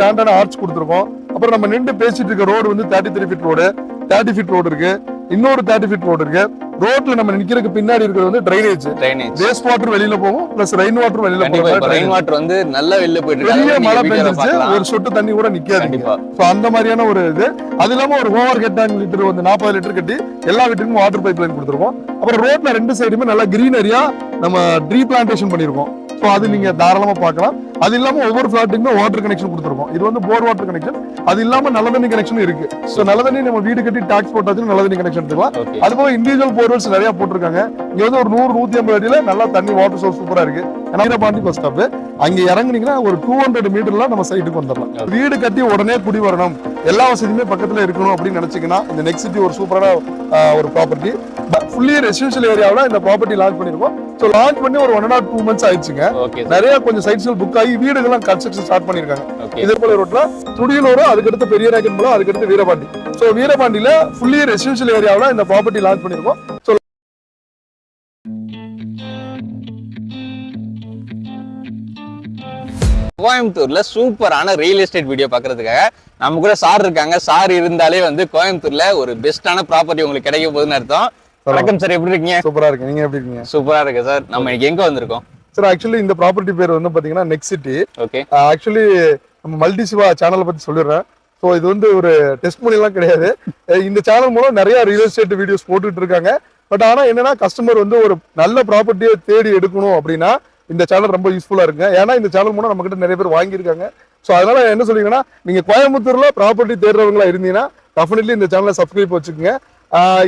ஸ்டாண்டான arch கொடுத்துருக்கோம். அப்புறம் நம்ம நின்று பேசிட்டு இருக்க ரோடு வந்து thirty three feet road thirty feet road இருக்கு. இன்னொரு தேர்ட்டி ஃபீட் ரோடு இருக்கு. ரோட்ல நம்ம நிக்கிறதுக்கு பின்னாடி இருக்கிறது வந்து ட்ரைனேஜ் ட்ரைனேஜ் வேஸ்ட் வாட்டர் வெளியில போகும் பிளஸ் ரெயின் வாட்டர் வெளியில இப்ப ரெயின் போகும் வாட்டர் வந்து நல்லா வெளில போயிட்டு. பெரிய மழை பெஞ்சிருச்சு. ஒரு சொட்டு தண்ணி கூட நிக்காது சோ அந்த மாதிரியான ஒரு இது. அது இல்லாம ஒரு ஓவர் ஹெட் டேங்க் லிட்டர் வந்து நாற்பது லிட்டர் கட்டி எல்லா வீட்டுக்கும் வாட்டர் பைப் லைன் கொடுத்துருக்கோம். அப்புறம் ரோட்ல ரெண்டு சைடுமே நல்லா கிரீனரியா நம்ம ட்ரீ பிளான்டேஷன் பண்ணிருக்கோம் சோ அது நீங்க தாராளமா பார்க்கலாம். அது இல்லாம ஒவ்வொரு பிளாட்டுக்குமே வாட்டர் கனெக்ஷன் கொடுத்துருக்கோம். இது வந்து போர் வாட்டர் கனெக்ஷன் அது இல்லாம நல்ல தண்ணி கனெக்ஷன் இருக்கு. சோ நல்ல தண்ணி நம்ம வீடு கட்டி டாக்ஸ் போட்டாச்சும் நல்ல தண்ணி கனெக்ஷன் எடுத்துக்கலாம். அது போக இண்டிவிஜுவல் போர்வெல்ஸ் நிறைய போட்டிருக்காங்க. இங்க வந்து ஒரு நூறு நூத்தி ஐம்பது அடியில நல்லா தண்ணி வாட்டர் சோர்ஸ் சூப்பரா இருக்கு. பாண்டி பஸ் ஸ்டாப் அங்க இறங்குனீங்கன்னா ஒரு டூ ஹண்ட்ரட் மீட்டர்ல நம்ம சைட்டுக்கு வந்துடலாம். வீடு கட்டி உடனே குடி வரணும். எல்லா வசதியுமே பக்கத்துல இருக்கணும் அப்படின்னு நினைச்சீங்கன்னா இந்த நெக்ஸ்ட் சிட்டி ஒரு சூப்பரான ஒரு ப்ராப்பர்ட்டி ஃபுல்லி ரெசிடென்ஷியல் ஏரியாவில் இந்த ப்ராப்பர்ட்டி லான்ச் பண்ணிருக்கோம். ஸோ லான்ச் பண்ணி ஒரு ஒன் அண்ட் டூ மந்த்ஸ் ஆயிடுச்சுங்க. நிறைய கொஞ்சம் சைட்ஸ்கள் புக் ஆகி வீடுகள்லாம் கன்ஸ்ட்ரக்ஷன் ஸ்டார்ட் பண்ணிருக்காங்க. ஓகே இதே போல ரோட்ல துடியலூர் அதுக்கடுத்து பெரிய ராக்கெட் மூலம் அதுக்கடுத்து வீரபாண்டி. ஸோ வீரபாண்டியில ஃபுல்லி ரெசிடென்ஷியல் ஏரியாவில் இந்த ப்ராப்பர்ட்டி லான்ச் பண்ணிருக்கோம். ஸோ கோயம்புத்தூர்ல சூப்பரான ரியல் எஸ்டேட் வீடியோ பாக்குறதுக்காக நம்ம கூட சார் இருக்காங்க. சார் இருந்தாலே வந்து கோயம்புத்தூர்ல ஒரு பெஸ்டான ப்ராப்பர்ட்டி உங்களுக்கு கிடைக்க போகுதுன்னு அர்த்தம். வணக்கம் சார் எப்படி இருக்கீங்க? சூப்பரா இருக்கு நீங்க எப்படி இருக்கீங்க? சூப்பரா இருக்கு சார். நம்ம இன்னைக்கு எங்க வந்திருக்கோம்? சார் ஆக்சுவலி இந்த ப்ராப்பர்ட்டி பேர் வந்து பாத்தீங்கன்னா நெக்ஸ்ட் சிட்டி ஓகே ஆக்சுவலி நம்ம மல்டி சிவா சேனலை பத்தி சொல்லிடுறேன். ஸோ இது வந்து ஒரு டெஸ்ட் எல்லாம் கிடையாது இந்த சேனல் மூலம் நிறைய ரியல் எஸ்டேட் வீடியோஸ் போட்டுட்டு இருக்காங்க. பட் ஆனா என்னன்னா கஸ்டமர் வந்து ஒரு நல்ல ப்ராப்பர்ட்டியை தேடி எடுக்கணும் அப்படின்னா இந்த சேனல் ரொம்ப யூஸ்ஃபுல்லா இருக்குங்க. ஏன்னா இந்த சேனல் மூலம் நம்ம கிட்ட நிறைய பேர் வாங்கியிருக்காங்க. ஸோ அதனால என்ன சொல்றீங்கன்னா நீங்க கோயம்புத்தூர்ல ப்ராப்பர்ட்டி தேடுறவங்களா இருந்தீங்கன்னா டெஃபினெட்லி இந்த சேனலை சப்ஸ்கிரைப் வச்சுக்கோங்க.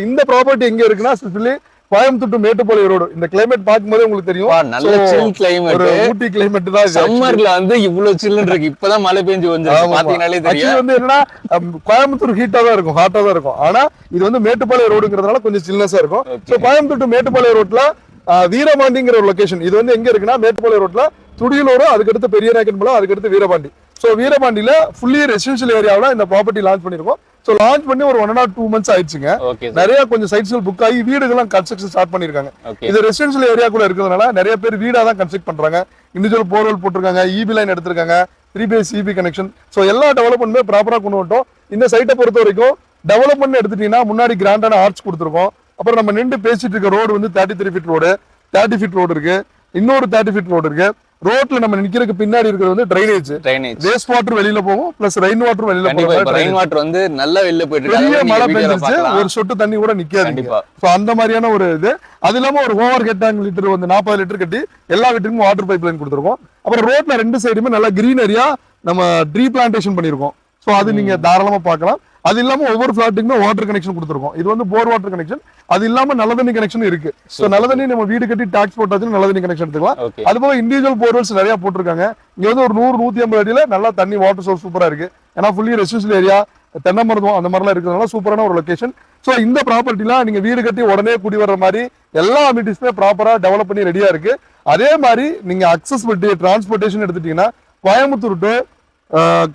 இந்த ப்ராப்பர்ட்டி எங்க இருக்குன்னா specially Coimbatore to Mettupalayam road இந்த கிளைமேட் பார்க்கும்போதே உங்களுக்கு தெரியும். நல்ல சில் ஒரு கிளைமேட் ஊட்டி கிளைமேட் தான். சம்மர்ல வந்து இவ்வளவு சில்லுன்னு இருக்கு. இப்பதான் மழை பெஞ்சு வந்து Actually தெரியும். வந்து என்னன்னா கோயம்புத்தூர் ஹீட்டா தான் இருக்கும் ஹாட்டா தான் இருக்கும். ஆனா இது வந்து மேட்டுப்பாளையம் ரோடுங்கிறதுனால கொஞ்சம் சில்னஸா இருக்கும். சோ கோயம்புத்தூர் to மேட்டுப்பாளையம் ரோட்ல வீரபாண்டிங்கிற ஒரு லொகேஷன் இது வந்து எங்க இருக்குன்னா மேட்டுப்பாளையம் ரோட்ல துடியலூர் அதுக்கடுத்து பெரிய ராக்கெட் மூலம் அதுக்கடுத்து வீரபாண்டி. சோ வீரபாண்டியில ஃபுல்லி ரெசிடென்ஷியல் ஏரியாவில் இந்த ப்ராப்பர்ட்டி லான்ச் பண்ணிருக்கோம். சோ லான்ச் பண்ணி ஒரு ஒன் அண்ட் டூ மந்த்ஸ் ஆயிடுச்சுங்க. நிறைய கொஞ்சம் சைட்ஸ்கள் புக் ஆகி வீடுகள்லாம் கன்ஸ்ட்ரக்ஷன் ஸ்டார்ட் பண்ணிருக்காங்க ஓகே இது ரெசிடென்ஷியல் ஏரியா கூட இருக்கிறதுனால நிறைய பேர் வீடா தான் கன்ஸ்ட்ரக்ட் பண்றாங்க. இண்டிவிஜுவல் போர்வெல் போட்டிருக்காங்க இபி லைன் எடுத்திருக்காங்க three phase EB connection so எல்லா டெவலப்மெண்ட்டுமே ப்ராப்பரா கொண்டு வந்துட்டோம். இந்த சைட்டை பொறுத்த வரைக்கும் டெவலப்மெண்ட் எடுத்துட்டீங்கன்னா முன்னாடி கிராண்டான ஆர்ச் கொடுத்துருக்கோம். அப்புறம் நம்ம நின்று பேசிட்டு இருக்க ரோடு வந்து thirty three feet road thirty feet road இருக்கு. இன்னொரு தேர்ட்டி ஃபீட் ரோடு இருக்கு. ரோட்ல நம்ம நிக்கிறதுக்கு பின்னாடி இருக்கிறது வந்து ட்ரைனேஜ் ட்ரைனேஜ் வேஸ்ட் வாட்டர் வெளியில போகும் பிளஸ் ரெயின் வாட்டர் வெளியில போகும் ரெயின் வாட்டர் வந்து நல்லா வெளில போயிட்டு இருக்கு. மழை பெஞ்சிருச்சு. ஒரு சொட்டு தண்ணி கூட நிக்காது ஸோ அந்த மாதிரியான ஒரு இது. அது இல்லாம ஒரு ஓவர் ஹெட் டேங்க் லிட்டர் வந்து நாற்பது லிட்டர் கட்டி எல்லா வீட்டுக்கும் வாட்டர் பைப் லைன் கொடுத்துருக்கோம். அப்புறம் ரோட்ல ரெண்டு சைடுமே நல்லா கிரீனரியா நம்ம ட்ரீ பிளான்டேஷன் பண்ணிருக்கோம் ஸோ அது நீங்க தாராளமா பார்க்கலாம். அது இல்லாம ஒவ்வொரு பிளாட்டுக்குமே வாட்டர் கனெக்ஷன் கொடுத்துருக்கோம். இது வந்து போர் வாட்டர் கனெக்ஷன் அது இல்லாம நல்ல தண்ணி கனெக்ஷன் இருக்கு. ஸோ நல்ல தண்ணி நம்ம வீடு கட்டி டாக்ஸ் போட்டாச்சும் நல்ல தண்ணி கனெக்ஷன் எடுத்துக்கலாம் அது போக இண்டிவிஜுவல் போர்வெல்ஸ் நிறைய போட்டிருக்காங்க. இங்க வந்து ஒரு நூறு நூத்தி ஐம்பது அடியில நல்லா தண்ணி வாட்டர் சோர்ஸ் சூப்பரா இருக்கு. ஏன்னா ஃபுல்லி ரெசிடென்ஷியல் ஏரியா தென்னை மருத்துவம் அந்த மாதிரிலாம் இருக்கிறதுனால சூப்பரான ஒரு லொகேஷன் ஸோ இந்த ப்ராப்பர்ட்டிலாம் நீங்க வீடு கட்டி உடனே குடி வர்ற மாதிரி எல்லா அமிட்டிஸுமே ப்ராப்பரா டெவலப் பண்ணி ரெடியா இருக்கு. அதே மாதிரி நீங்க அக்சஸ்பிலிட்டி டிரான்ஸ்போர்ட்டேஷன் எடுத்துட்டீங்கன்னா கோயம்புத்தூர் டு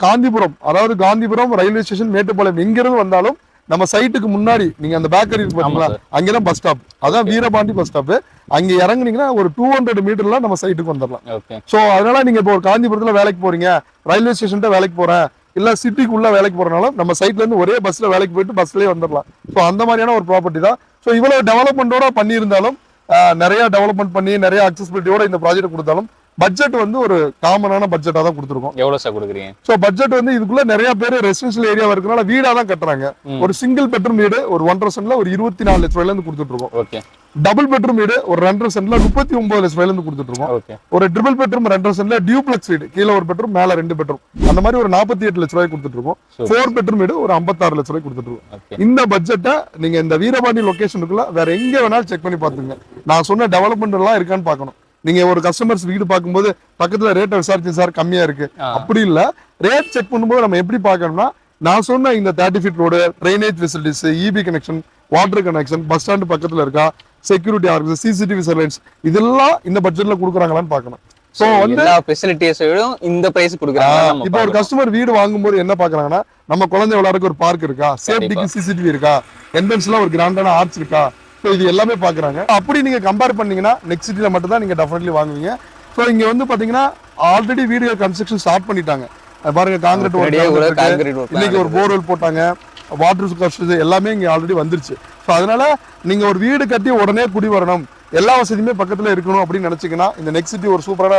காந்திபுரம் அதாவது காந்திபுரம் ரயில்வே ஸ்டேஷன் மேட்டுப்பாளையம் எங்கிருந்து வந்தாலும் நம்ம சைட்டுக்கு முன்னாடி நீங்க அந்த பேக்கரி இருக்கு பாத்தீங்களா. அங்கதான் பஸ் ஸ்டாப் அதான் வீரபாண்டி பஸ் ஸ்டாப் அங்க இறங்குனீங்கன்னா ஒரு டூ ஹண்ட்ரட் மீட்டர்ல நம்ம சைட்டுக்கு வந்துடலாம் சோ அதனால நீங்க இப்போ ஒரு காஞ்சிபுரத்துல வேலைக்கு போறீங்க ரயில்வே ஸ்டேஷன்ட்ட வேலைக்கு போறேன் இல்ல சிட்டிக்குள்ள வேலைக்கு போறனால நம்ம சைட்ல இருந்து ஒரே பஸ்ல வேலைக்கு போயிட்டு பஸ்லயே வந்துடலாம் சோ அந்த மாதிரியான ஒரு ப்ராப்பர்ட்டி தான். சோ இவ்வளவு டெவலப்மெண்டோட பண்ணியிருந்தாலும் நிறைய டெவலப்மெண்ட் பண்ணி நிறைய அக்சசிபிலிட்டியோட இந்த ப்ராஜெக்ட் கொடுத்தாலும் பட்ஜெட் வந்து ஒரு காமனான பட்ஜெட்டா தான் கொடுத்துருக்கோம். எவ்வளவு சார் கொடுக்குறீங்க? சோ பட்ஜெட் வந்து இதுக்குள்ள நிறைய பேர் ரெசிடென்ஷியல் ஏரியா இருக்கனால வீடா தான் கட்டுறாங்க. ஒரு சிங்கிள் பெட்ரூம் வீடு ஒரு ஒன்றரை சென்ட்ல ஒரு இருபத்தி நாலு லட்ச ரூபாயில இருந்து கொடுத்துட்டு இருக்கோம் ஓகே டபுள் பெட்ரூம் வீடு ஒரு ரெண்டரை சென்ட்ல முப்பத்தி ஒன்பது லட்ச ரூபாயில இருந்து கொடுத்துட்டு இருக்கோம் ஒரு ட்ரிபிள் பெட்ரூம் ரெண்டரை சென்ட்ல டியூப்ளெக்ஸ் வீடு கீழே ஒரு பெட்ரூம் மேல ரெண்டு பெட்ரூம் அந்த மாதிரி ஒரு நாற்பத்தி எட்டு லட்ச ரூபாய் கொடுத்துட்டு இருக்கோம். ஃபோர் பெட்ரூம் வீடு ஒரு ஐம்பத்தாறு லட்ச ரூபாய் கொடுத்துட்டு இருக்கோம் இந்த பட்ஜெட்டை நீங்க இந்த வீரபாண்டி லொகேஷனுக்குள்ள வேற எங்க வேணாலும் செக் பண்ணி பாத்துங்க நான் சொன்ன டெவலப்மெண்ட் எல்லாம் இருக்கான்னு பார்க்கணும். நீங்க ஒரு கஸ்டமர்ஸ் வீடு பார்க்கும்போது பக்கத்துல ரேட்டை விசாரிச்சு சார் கம்மியா இருக்கு. அப்படி இல்ல. ரேட் செக் பண்ணும்போது நம்ம எப்படி பார்க்கணும்னா நான் சொன்ன இந்த thirty feet road drainage facilities EB connection water connection bus stand பக்கத்துல இருக்கா செக்யூரிட்டி ஆர்கஸ் சிசிடிவி சர்வேன்ஸ் இதெல்லாம் இந்த பட்ஜெட்ல கொடுக்குறாங்களான்னு பார்க்கணும். ஸோ வந்து எல்லா ஃபெசிலிட்டிஸோடும் இந்த பிரைஸ் கொடுக்குறாங்க. இப்போ ஒரு கஸ்டமர் வீடு வாங்கும்போது என்ன பாக்குறாங்கன்னா நம்ம குழந்தை விளையாடுறதுக்கு ஒரு பார்க் இருக்கா சேஃப்டிக்கு சிசிடிவி இருக்கா என்ட்ரன்ஸ்ல ஒரு கிராண்டான ஆர்ட்ஸ் இருக்கா ஸோ இது எல்லாமே பாக்குறாங்க. அப்படி நீங்க கம்பேர் பண்ணீங்கன்னா நெக்ஸ்ட் சிட்டில மட்டும் தான் நீங்க டெஃபினெட்லி வாங்குவீங்க. ஸோ இங்க வந்து பாத்தீங்கன்னா ஆல்ரெடி வீடு கன்ஸ்ட்ரக்ஷன் ஸ்டார்ட் பண்ணிட்டாங்க. பாருங்க காங்கிரீட் இன்னைக்கு ஒரு போர்வெல் போட்டாங்க. வாட்டர் கஷ்டம் எல்லாமே இங்க ஆல்ரெடி வந்துருச்சு. ஸோ அதனால நீங்க ஒரு வீடு கட்டி உடனே குடி வரணும். எல்லா வசதியுமே பக்கத்துல இருக்கணும் அப்படின்னு நினைச்சீங்கன்னா இந்த நெக்ஸ்ட் சிட்டி ஒரு சூப்பரான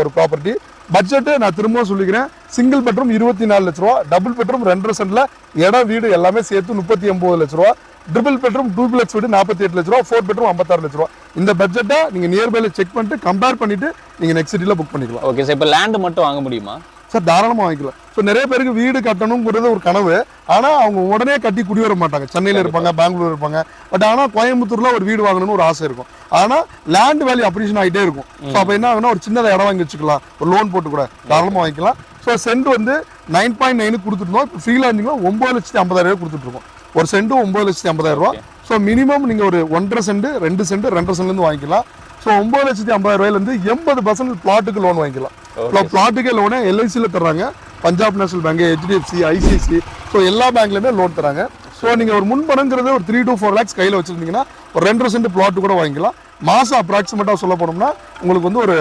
ஒரு ப்ராப்பர்ட்டி பட்ஜெட் நான் திரும்பவும் சொல்லிக்கிறேன். சிங்கிள் பெட்ரூம் இருபத்தி நாலு லட்ச ரூபா டபுள் பெட்ரூம் ரெண்டரை சென்ட்ல இடம் வீடு எல்லாமே சேர்த்து முப்பத்தி ஒன்பது லட்ச ரூபா. ட்ரிபிள் பெட்ரூம் டூப்ளெக்ஸ் வீடு நாற்பத்தி எட்டு லட்ச ரூபா ஃபோர் பெட்ரூம் ஐம்பத்தாறு லட்ச ரூபா. இந்த பட்ஜெட்டை நீங்க நியர்பைல செக் பண்ணிட்டு கம்பேர் பண்ணிட்டு நீங்க நெக்ஸ்ட் சிட்டில புக் பண்ணிக்கலாம். ஓகே சார் இப்போ லேண்ட் மட்டும் வாங்க முடியுமா? சார் தாராளமா வாங்கிக்கலாம். ஸோ நிறைய பேருக்கு வீடு கட்டணுங்கிறது ஒரு கனவு. ஆனா அவங்க உடனே கட்டி குடி வர மாட்டாங்க. சென்னையில இருப்பாங்க பெங்களூர் இருப்பாங்க. பட் ஆனா கோயம்புத்தூர்ல ஒரு வீடு வாங்கணும்னு ஒரு ஆசை இருக்கும். ஆனா லேண்ட் வேல்யூ அப்ரிஷன் ஆகிட்டே இருக்கும். ஸோ அப்போ என்ன ஆகுனா ஒரு சின்னதாக இடம் வாங்கி வச்சுக்கலாம். ஒரு லோன் போட்டு கூட தாராளமா வாங்கிக்கலாம். ஸோ சென்ட் வந்து நைன் பாயிண்ட் நைனு கொடுத்துருந்தோம் இப்போ ஃப்ரீலாண்டிங்ல ஒன்பது லட்சத்தி ஐம்பதாயிரம் ரூபாய் கொடுத்துட்டு இருக்கோம். ஒரு சென்ட் ஒன்பது லட்சத்தி ஐம்பதாயிரம் ரூபாய் ஸோ மினிமம் நீங்க ஒரு ஒன்றரை சென்ட் ரெண்டு சென்ட் ரெண்டரை சென்ட்ல இருந்து வாங்கிக்கலாம். ஸோ ஒன்பது லட்சத்தி ஐம்பதாயிரம் ரூபாயில இருந்து எண்பது பர்சன்ட் பிளாட்டுக்கு லோன் வாங்கிக்கலாம். Okay. பிளாட்டுக்கே லோனே எல்ஐசியில் தர்றாங்க. Punjab National Bank HDFC ICICI so எல்லா பேங்க்லையுமே லோன் தராங்க. ஸோ நீங்கள் ஒரு முன்பணங்கிறது ஒரு த்ரீ to ஃபோர் லேக்ஸ் கையில் வச்சிருந்தீங்கன்னா ஒரு ரெண்டரை சென்ட் பிளாட் கூட வாங்கிக்கலாம். மாதம் அப்ராக்சிமேட்டாக சொல்ல போனோம்னா உங்களுக்கு வந்து ஒரு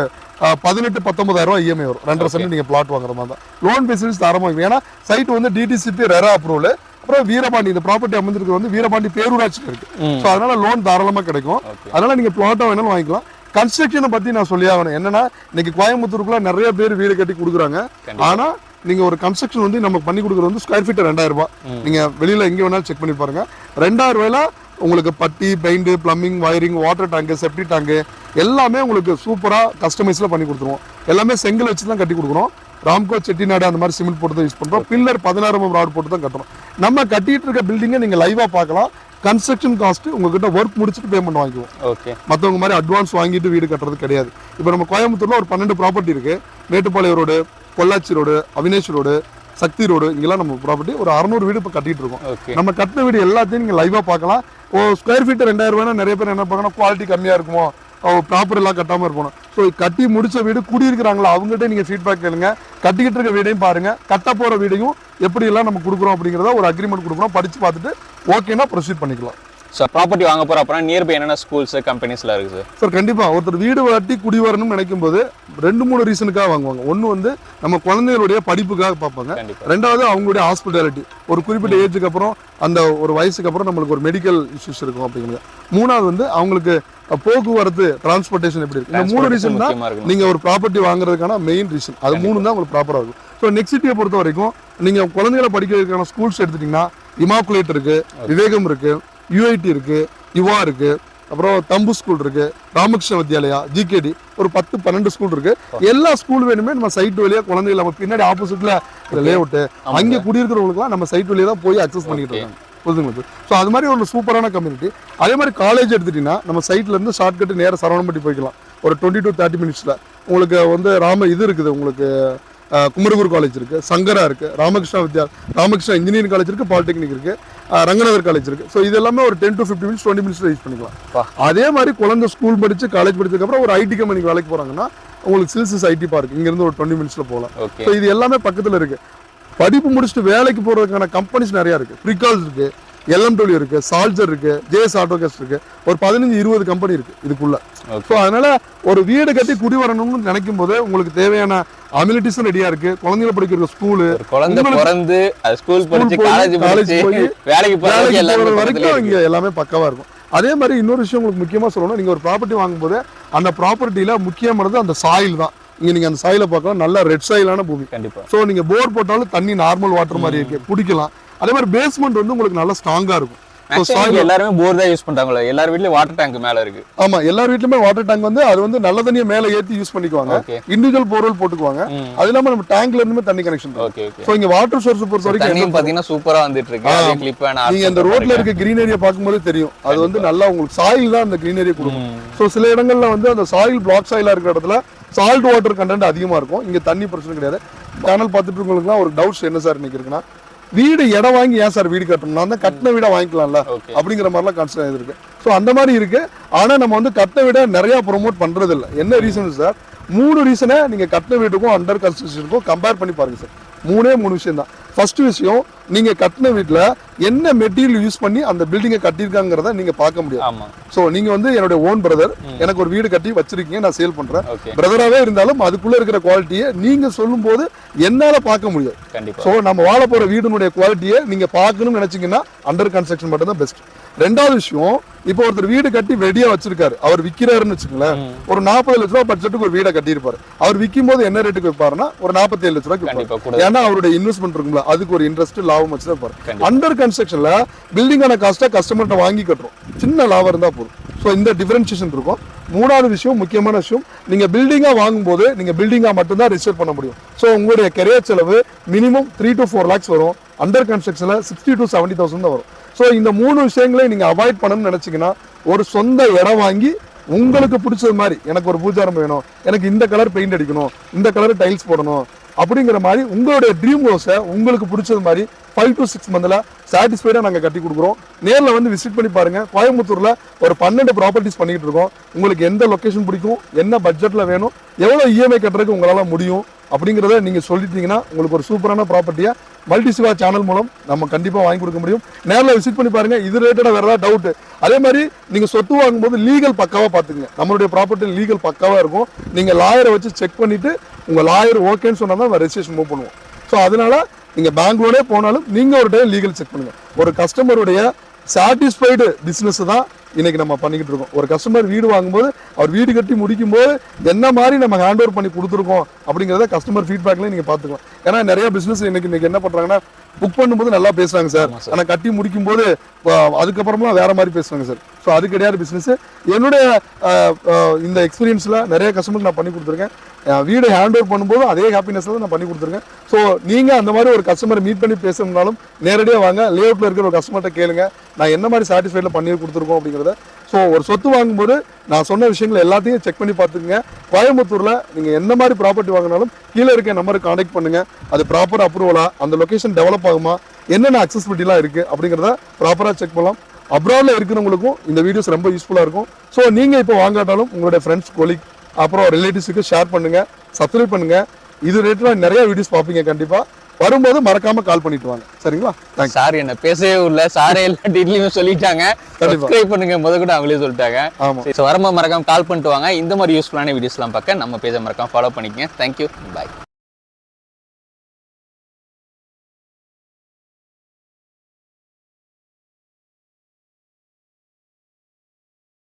பதினெட்டு பத்தொன்பதாயிரம் ரூபாய் இஎம்ஐ வரும். ரெண்டரை சென்ட் நீங்கள் பிளாட் வாங்குற மாதிரி தான். லோன் ஃபெசிலிட்டிஸ் தரமாக ஏன்னா சைட் வந்து டிடிசிபி ரெரா அப்ரூவல் அப்புறம் வீரபாண்டி இந்த ப்ராப்பர்ட்டி அமைஞ்சிருக்கு வந்து வீரபாண்டி பேரூராட்சியில் இருக்கு. ஸோ அதனால லோன் தாராளமாக கிடைக்கும். அதனால நீங்க பிளாட்டா வேணாலும் வாங்கிக்கலாம். கன்ஸ்ட்ரக்ஷனை பத்தி நான் சொல்லி ஆகணும். என்னன்னா இன்னைக்கு கோயம்புத்தூருக்குள்ள நிறைய பேர் வீடு கட்டி கொடுக்குறாங்க. ஆனா நீங்க ஒரு கன்ஸ்ட்ரக்ஷன் வந்து நம்ம பண்ணி கொடுக்குறது வந்து ஸ்கொயர் ஃபீட் ரெண்டாயிரம் ரூபாய். நீங்க வெளியில எங்க வேணாலும் செக் பண்ணி பாருங்க. ரெண்டாயிரம் ரூபாயில உங்களுக்கு putty paint plumbing wiring water tank septic tank எல்லாமே உங்களுக்கு சூப்பரா கஸ்டமைஸ்ல பண்ணி கொடுத்துருவோம். எல்லாமே செங்கல் வச்சு தான் கட்டி கொடுக்குறோம் ராம்கோ செட்டிநாடு அந்த மாதிரி சிமெண்ட் போட்டு தான் யூஸ் பண்றோம். பில்லர் பதினாறு ராட் போட்டு தான் கட்டுறோம். நம்ம கட்டிட்டு இருக்க பில்டிங்கை நீங்க லைவா பார்க்கலாம். கன்ஸ்ட்ரக்ஷன் காஸ்ட் உங்ககிட்ட ஒர்க் முடிச்சுட்டு பேமெண்ட் வாங்கிக்குவோம். ஓகே மற்றவங்க மாதிரி அட்வான்ஸ் வாங்கிட்டு வீடு கட்டுறது கிடையாது. இப்போ நம்ம கோயம்புத்தூர்ல ஒரு பன்னெண்டு ப்ராப்பர்ட்டி இருக்கு. Mettupalayam road Pollachi road Avinashi road Sakthi road இங்கெல்லாம் நம்ம ப்ராப்பர்ட்டி ஒரு அறநூறு வீடு இப்போ கட்டிட்டு இருக்கோம். ஓகே நம்ம கட்டின வீடு எல்லாத்தையும் நீங்க லைவா பார்க்கலாம். ஓ ஸ்கொயர் ஃபீட் ரெண்டாயிரம் ரூபாய்னா நிறைய பேர் என்ன பார்க்கணும் குவாலிட்டி கம்மியாக இருக்குமோ ப்ராப்பர் எல்லாம் கட்டாமல் இருக்கணும். ஸோ கட்டி முடிச்ச வீடு குடியிருக்கிறாங்களா? அவங்ககிட்ட நீங்கள் ஃபீட்பேக் கேளுங்க. கட்டிக்கிட்டு இருக்க வீடையும் பாருங்கள் கட்ட போகிற வீடையும் எப்படி எல்லாம் நம்ம கொடுக்குறோம் அப்படிங்கிறத ஒரு அக்ரிமெண்ட் கொடுக்குறோம் படிச்சு பார்த்துட்டு ஓகேன்னா ப்ரொசீட் பண்ணிக்கலாம். ஸோ ப்ராப்பர்ட்டி வாங்க போகிறோம் அப்புறம் நியர்பை என்னென்ன ஸ்கூல்ஸ் கம்பெனிஸ்லாம் இருக்குது சார் சார் கண்டிப்பா. ஒருத்தர் வீடு வாட்டி குடி வரணும்னு நினைக்கும் போது ரெண்டு மூணு ரீசனுக்காக வாங்குவாங்க. ஒன்று வந்து நம்ம குழந்தைகளுடைய படிப்புக்காக பார்ப்பாங்க. ரெண்டாவது அவங்களுடைய ஹாஸ்பிட்டாலிட்டி ஒரு குறிப்பிட்ட ஏஜுக்கு அப்புறம் அந்த ஒரு வயசுக்கு அப்புறம் நம்மளுக்கு ஒரு மெடிக்கல் இஷ்யூஸ் இருக்கும் அப்படிங்கிறது. மூணாவது வந்து அவங்களுக்கு போக்குவரத்து டிரான்ஸ்போர்ட்டேஷன் எப்படி இருக்கு? இந்த மூணு ரீசன் தான். நீங்க ஒரு ப்ராப்பர்ட்டி வாங்குறதுக்கான மெயின் ரீசன் அது மூணு தான் உங்களுக்கு ப்ராப்பரா இருக்கும். ஸோ நெக்ஸ்ட் சிட்டியை பொறுத்த வரைக்கும் நீங்க குழந்தைகளை படிக்கிறதுக்கான ஸ்கூல்ஸ் எடுத்துட்டீங்கன்னா இமாக்குலேட் இருக்கு விவேகம் இருக்கு. யூஐடி இருக்கு யுவா இருக்கு அப்புறம் தம்பு ஸ்கூல் இருக்கு ராமகிருஷ்ண வித்யாலயா ஜிகேடி ஒரு பத்து பன்னெண்டு ஸ்கூல் இருக்கு. எல்லா ஸ்கூல் வேணுமே நம்ம சைட் வழியா குழந்தைகள் நம்ம பின்னாடி ஆப்போசிட்ல லே அவுட் அங்க குடியிருக்கிறவங்களுக்குலாம் நம்ம சைட் வழியா தான் போய் அக்சஸ் பண்ணிட்டு. இருக்காங்க புரிதுங்களுக்கு ஸோ அது மாதிரி ஒரு சூப்பரான கம்யூனிட்டி அதே மாதிரி காலேஜ் எடுத்துட்டீங்கன்னா நம்ம சைட்ல இருந்து ஷார்ட் கட் நேர சரவணம்பட்டி போய்க்கலாம். ஒரு டுவெண்ட்டி டு தேர்ட்டி மினிட்ஸ்ல உங்களுக்கு வந்து ராம இது இருக்குது உங்களுக்கு குமரகுரு காலேஜ் இருக்கு சங்கரா இருக்கு ராமகிருஷ்ணா வித்யா ராமகிருஷ்ணா இன்ஜினியரிங் காலேஜ் இருக்கு பாலிடெக்னிக் இருக்கு அஹ், ரங்கநாதர் காலேஜ் இருக்கு. ஸோ இது எல்லாமே ஒரு ten to fifty minutes twenty மினிட்ஸ்ல யூஸ் பண்ணிக்கலாம். அதே மாதிரி குழந்தை ஸ்கூல் படிச்சு காலேஜ் படிச்சதுக்கு அப்புறம் ஒரு ஐடி கம்பெனிக்கு வேலைக்கு போறாங்கன்னா உங்களுக்கு சில்சிஸ் ஐடி பார்க் இங்க இருந்து ஒரு டுவெண்ட்டி மினிட்ஸ்ல போகலாம். ஸோ இது எல்லாமே பக்கத்துல இருக்கு. படிப்பு முடிச்சுட்டு வேலைக்கு போறதுக்கான கம்பெனிஸ் நிறைய இருக்கு. ப்ரிகால்ஸ் இருக்கு. எல்எம்டபிள்யூ இருக்கு சால்ஜர் இருக்கு ஜேஎஸ் ஆட்டோகேஸ் இருக்கு ஒரு பதினஞ்சு இருபது கம்பெனி இருக்கு இதுக்குள்ள. ஸோ அதனால ஒரு வீடு கட்டி குடி வரணும்னு நினைக்கும் போது உங்களுக்கு தேவையான அமிலிட்டிஸும் ரெடியா இருக்கு. குழந்தைகளை படிக்கிற ஸ்கூலு குழந்தை பிறந்து ஸ்கூல் படிச்சு காலேஜ் படிச்சு போய், வேலைக்கு பக்கத்துலயே வரைக்கும். இங்க எல்லாமே பக்கவா இருக்கும். அதே மாதிரி இன்னொரு விஷயம் உங்களுக்கு முக்கியமா சொல்லணும். நீங்க ஒரு ப்ராப்பர்ட்டி வாங்கும்போது அந்த ப்ராப்பர்ட்டியில முக்கியமானது அந்த சாயில் தான். இங்க நீங்க அந்த சாயில பார்க்கலாம். நல்ல ரெட் சாயிலான பூமி. கண்டிப்பா. ஸோ நீங்க போர் போட்டாலும் தண்ணி நார்மல் வாட்டர் மாதிரி இருக்கு. குடிக்கலாம். அதே மாதிரி பேஸ்மெண்ட் வந்து உங்களுக்கு நல்லா ஸ்ட்ராங்கா இருக்கும். எல்லாருமே போர் தான் யூஸ் பண்றாங்களோ. எல்லார் வீட்லயும் வாட்டர் டேங்க் மேல இருக்கு. ஆமா எல்லார் வீட்லயுமே வாட்டர் டேங்க் வந்து அது வந்து நல்ல தண்ணியை மேல ஏத்தி யூஸ் பண்ணிக்குவாங்க. இண்டிவிஜுவல் போர்வெல் போட்டுக்குவாங்க. அது இல்லாம நம்ம டேங்க்ல இருந்துமே தண்ணி கனெக்ஷன் ஓகே இங்க வாட்டர் சோர்ஸ் பொறுத்த வரைக்கும் என்ன பாத்தீங்கன்னா சூப்பரா வந்துட்டு இருக்கு. கிளிப் நீங்க இந்த ரோட்ல இருக்க கிரீனரியை பார்க்கும்போது தெரியும். அது வந்து நல்லா உங்களுக்கு சாயில் தான் அந்த கிரீனரியை கொடுக்கும். ஸோ சில இடங்கள்ல வந்து அந்த சாயில் பிளாக் சாயிலா இருக்கிற இடத்துல சால்ட் வாட்டர் கண்டென்ட் அதிகமா இருக்கும். இங்க தண்ணி பிரச்சனை கிடையாது. சேனல் பார்த்துட்டு இருக்கவங்களுக்குலாம் ஒரு டவுட்ஸ் என்ன சார் இன்னைக்கு இருக்குன்னா வீடு இடம் வாங்கி ஏன் சார் வீடு கட்டணும்? நான் தான் கட்டின வீடா வாங்கிக்கலாம்ல? அப்படிங்கிற மாதிரிலாம் கான்செப்ட் இருக்கு ஸோ அந்த மாதிரி இருக்கு. ஆனா நம்ம வந்து கட்டின வீடை நிறைய ப்ரொமோட் பண்றது இல்ல என்ன ரீசன் சார்? மூணு ரீசனை நீங்க கட்டின வீட்டுக்கும் அண்டர் கன்ஸ்ட்ரக்ஷனுக்கும் கம்பேர் பண்ணி பாருங்க சார். மூணே மூணு விஷயம் தான் ஃபர்ஸ்ட் விஷயம் நீங்க கட்டின வீட்ல என்ன மெட்டீரியல் யூஸ் பண்ணி அந்த பில்டிங்கை கட்டியிருக்காங்கிறத நீங்க பார்க்க முடியும் ஆமா. சோ நீங்க வந்து என்னுடைய ஓன் பிரதர் எனக்கு ஒரு வீடு கட்டி வச்சிருக்கீங்க நான் சேல் பண்றேன். ஓகே பிரதராவே இருந்தாலும் அதுக்குள்ள இருக்கிற குவாலிட்டியை நீங்க சொல்லும்போது என்னால பார்க்க முடியும் சோ நம்ம வாழ போற வீடினுடைய குவாலிட்டியை நீங்க பார்க்கணும்னு நினைச்சீங்கன்னா அண்டர் கன்ஸ்ட்ரக்ஷன் மட்டும் தான் பெஸ்ட் ரெண்டாவது விஷயம் இப்போ ஒருத்தர் வீடு கட்டி ரெடியா வச்சிருக்காரு. அவர் விக்கிறாருன்னு வச்சுக்கோங்களேன். ஒரு நாற்பது லட்ச ரூபா பட்ஜெட்டுக்கு ஒரு வீடை கட்டியிருப்பாரு. அவர் விற்கும் போது என்ன ரேட்டுக்கு வைப்பாருன்னா ஒரு நாற்பத்தி ஏழு லட்ச ரூபாய்க்கு விற்பாரு. ஏன்னா அவருடைய இன்வெஸ்ட்மெண்ட் இருக்கும்ல அதுக்கு ஒரு இன்ட்ரெஸ்ட் லாபம் வச்சு தான். அண்டர் கன்ஸ்ட்ரக்ஷன்ல பில்டிங்கான காஸ்ட்டை கஸ்டமர்கிட்ட வாங்கி கட்டுறோம். சின்ன லாபம் இருந்தா போதும். ஸோ இந்த டிஃபரன்சியேஷன் இருக்கும். மூணாவது விஷயம் முக்கியமான விஷயம் நீங்க பில்டிங்கா வாங்கும்போது நீங்க பில்டிங்கா மட்டும்தான் ரிஜிஸ்டர் பண்ண முடியும். ஸோ உங்களுடைய கெரியர் செலவு minimum three to four lakhs வரும். அண்டர் கன்ஸ்ட்ரக்ஷன்ல சிக்ஸ்டி டு செவன்டி தௌசண்ட் தான் வரும். ஸோ இந்த மூணு விஷயங்களையும் நீங்கள் அவாய்ட் பண்ணணும்னு நினச்சிங்கன்னா ஒரு சொந்த இடம் வாங்கி உங்களுக்கு பிடிச்சது மாதிரி எனக்கு ஒரு பூஜாரம் வேணும் எனக்கு இந்த கலர் பெயிண்ட் அடிக்கணும் இந்த கலர் டைல்ஸ் போடணும் அப்படிங்கிற மாதிரி உங்களுடைய ட்ரீம் ஹவுஸை உங்களுக்கு பிடிச்சது மாதிரி ஃபைவ் டு சிக்ஸ் மந்தில் சாட்டிஸ்ஃபைடாக நாங்கள் கட்டி கொடுக்குறோம். நேரில் வந்து விசிட் பண்ணி பாருங்கள் கோயம்புத்தூரில் ஒரு பன்னெண்டு ப்ராப்பர்ட்டிஸ் பண்ணிக்கிட்டு இருக்கோம். உங்களுக்கு எந்த லொக்கேஷன் பிடிக்கும் என்ன பட்ஜெட்டில் வேணும் எவ்வளோ இஎம்ஐ கட்டுறதுக்கு உங்களால் முடியும் அப்படிங்கிறத நீங்கள் சொல்லிட்டீங்கன்னா உங்களுக்கு ஒரு சூப்பரான ப்ராப்பர்ட்டியை மல்டி சிவா சேனல் மூலம் நம்ம கண்டிப்பாக வாங்கி கொடுக்க முடியும். நேரில் விசிட் பண்ணி பாருங்கள் இது ரிலேட்டடாக வேறு ஏதாவது டவுட்டு அதே மாதிரி நீங்கள் சொத்து வாங்கும்போது லீகல் பக்காவாக பாத்துக்கங்க நம்மளுடைய ப்ராப்பர்ட்டி லீகல் பக்காவாக இருக்கும். நீங்கள் லாயரை வச்சு செக் பண்ணிவிட்டு உங்க லாயர் ஓகேன்னு சொன்னால் தான் ரெஜிஸ்ட்ரேஷன் மூவ் பண்ணுவோம். ஸோ அதனால நீங்க பேங்க்லோடே போனாலும் நீங்க ஒரு டைம் லீகல் செக் பண்ணுங்க. ஒரு கஸ்டமருடைய சாட்டிஸ்ஃபைடு பிசினஸ் தான் இன்னைக்கு நம்ம பண்ணிக்கிட்டு இருக்கோம். ஒரு கஸ்டமர் வீடு வாங்கும்போது அவர் வீடு கட்டி முடிக்கும் போது என்ன மாதிரி நம்ம ஹேண்ட் ஓவர் பண்ணி கொடுத்துருக்கோம் அப்படிங்கிறத கஸ்டமர் ஃபீட்பேக்ல நீங்க பாத்துக்கலாம் ஏன்னா நிறைய பிசினஸ் இன்னைக்கு இன்னைக்கு என்ன பண்றாங்கன்னா புக் பண்ணும்போது நல்லா பேசுறாங்க சார். ஆமா ஆனா கட்டி முடிக்கும் போது அதுக்கப்புறமா வேற மாதிரி பேசுறாங்க சார். ஸோ அது கிடையாது பிசினஸ் என்னுடைய இந்த எக்ஸ்பீரியன்ஸ்ல நிறைய கஸ்டமருக்கு நான் பண்ணி கொடுத்துருக்கேன். வீடு ஹேண்ட் ஓவர் பண்ணும்போது அதே ஹாப்பினஸ்ல தான் நான் பண்ணி கொடுத்துருக்கேன். ஸோ நீங்க அந்த மாதிரி ஒரு கஸ்டமர் மீட் பண்ணி பேசணும்னாலும் நேரடியாக வாங்க. லேஅவுட்ல இருக்கிற ஒரு கஸ்டமர்கிட்ட கேளுங்க. நான் என்ன மாதிரி சாட்டிஸ்ஃபைட்ல பண்ணி கொடுத்துருக்கோம் அப்படிங்கிறத. ஸோ ஒரு சொத்து வாங்கும்போது நான் சொன்ன விஷயங்கள் எல்லாத்தையும் செக் பண்ணி பார்த்துக்குங்க. கோயம்புத்தூரில் நீங்கள் என்ன மாதிரி ப்ராப்பர்ட்டி வாங்கினாலும் கீழே இருக்க நம்பருக்கு கான்டாக்ட் பண்ணுங்க. அது ப்ராப்பர் அப்ரூவலாக அந்த லொக்கேஷன் டெவலப் ஆகுமா என்னென்ன அக்சஸ்பிலிட்டிலாம் இருக்கு அப்படிங்கிறத ப்ராப்பராக செக் பண்ணலாம். அப்ராடில் இருக்கிறவங்களுக்கும் இந்த வீடியோஸ் ரொம்ப யூஸ்ஃபுல்லாக இருக்கும். ஸோ நீங்கள் இப்போ வாங்காட்டாலும் உங்களுடைய ஃப்ரெண்ட்ஸ் கொலிக் அப்புறம் ரிலேட்டிவ்ஸுக்கு ஷேர் பண்ணுங்கள் சப்ஸ்கிரைப் பண்ணுங்கள் இது ரிலேட்டடாக நிறைய வீடியோஸ் பார்ப்பீங்க கண்டிப்பா. வரும்போது மறக்காம கால் பண்ணிட்டு வாங்க. சரிங்களா? சார் என்ன பேசவே இல்ல. சாரே எல்லா டீட்டெயிலுமே சொல்லிட்டாங்க. சப்ஸ்கிரைப் பண்ணுங்க. முத கூட அவங்களே சொல்லிட்டாங்க. ஆமா. ஸோ வரும்போது மறக்காம கால் பண்ணிட்டு வாங்க. இந்த மாதிரி யூஸ்ஃபுல்லான வீடியோஸ்லாம் பார்க்க நம்ம பேஜை மறக்காம ஃபாலோ பண்ணிக்கங்க. Thank you bye